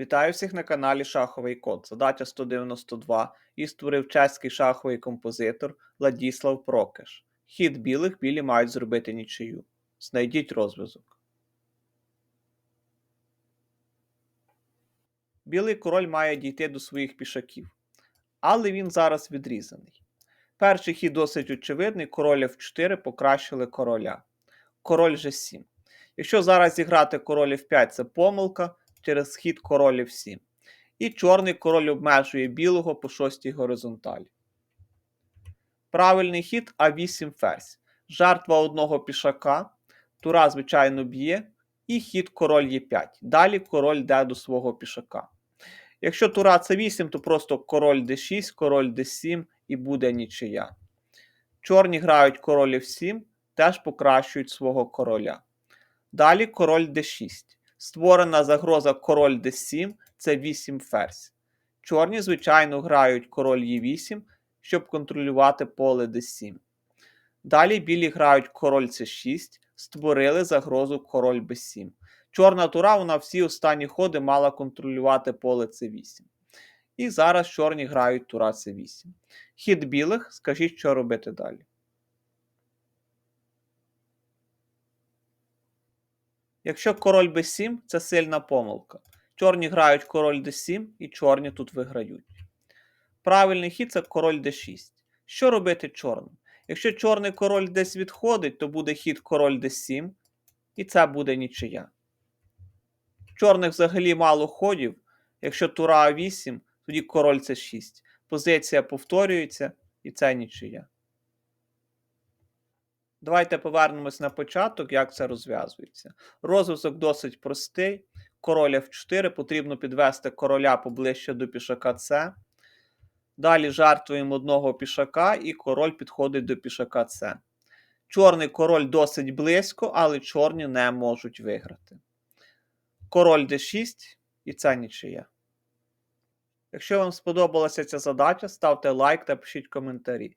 Вітаю всіх на каналі Шаховий Код. Задача 192 і створив чеський шаховий композитор Ладіслав Прокеш. Хід білих білі мають зробити нічию. Знайдіть розв'язок. Білий король має дійти до своїх пішаків, але він зараз відрізаний. Перший хід досить очевидний, король F4 покращили короля. Король G7. Якщо зараз зіграти король F5, це помилка через хід король F7. І чорний король обмежує білого по шостій горизонталі. Правильний хід А8 ферзь. Жертва одного пішака. Тура, звичайно, б'є. І хід король Е5. Далі король йде до свого пішака. Якщо тура це 8, то просто король d6, король d7 і буде нічия. Чорні грають король f7, теж покращують свого короля. Далі король d6. Створена загроза король d7 це 8 ферзь. Чорні, звичайно, грають король e8, щоб контролювати поле d7. Далі білі грають король c6, створили загрозу король b7. Чорна тура вона всі останні ходи мала контролювати поле c8. І зараз чорні грають тура c8. Хід білих, скажіть, що робити далі. Якщо король b7, це сильна помилка. Чорні грають король d7 і чорні тут виграють. Правильний хід це король d6. Що робити чорним? Якщо чорний король десь відходить, то буде хід король d7, і це буде нічия. Чорних взагалі мало ходів. Якщо тура А8, тоді король С6. Позиція повторюється, і це нічия. Давайте повернемось на початок, як це розв'язується. Розв'язок досить простий. Король F4 потрібно підвести короля поближче до пішака С. Далі жертвуємо одного пішака, і король підходить до пішака С. Чорний король досить близько, але чорні не можуть виграти. Король d6 і це нічия. Якщо вам сподобалася ця задача, ставте лайк та пишіть коментарі.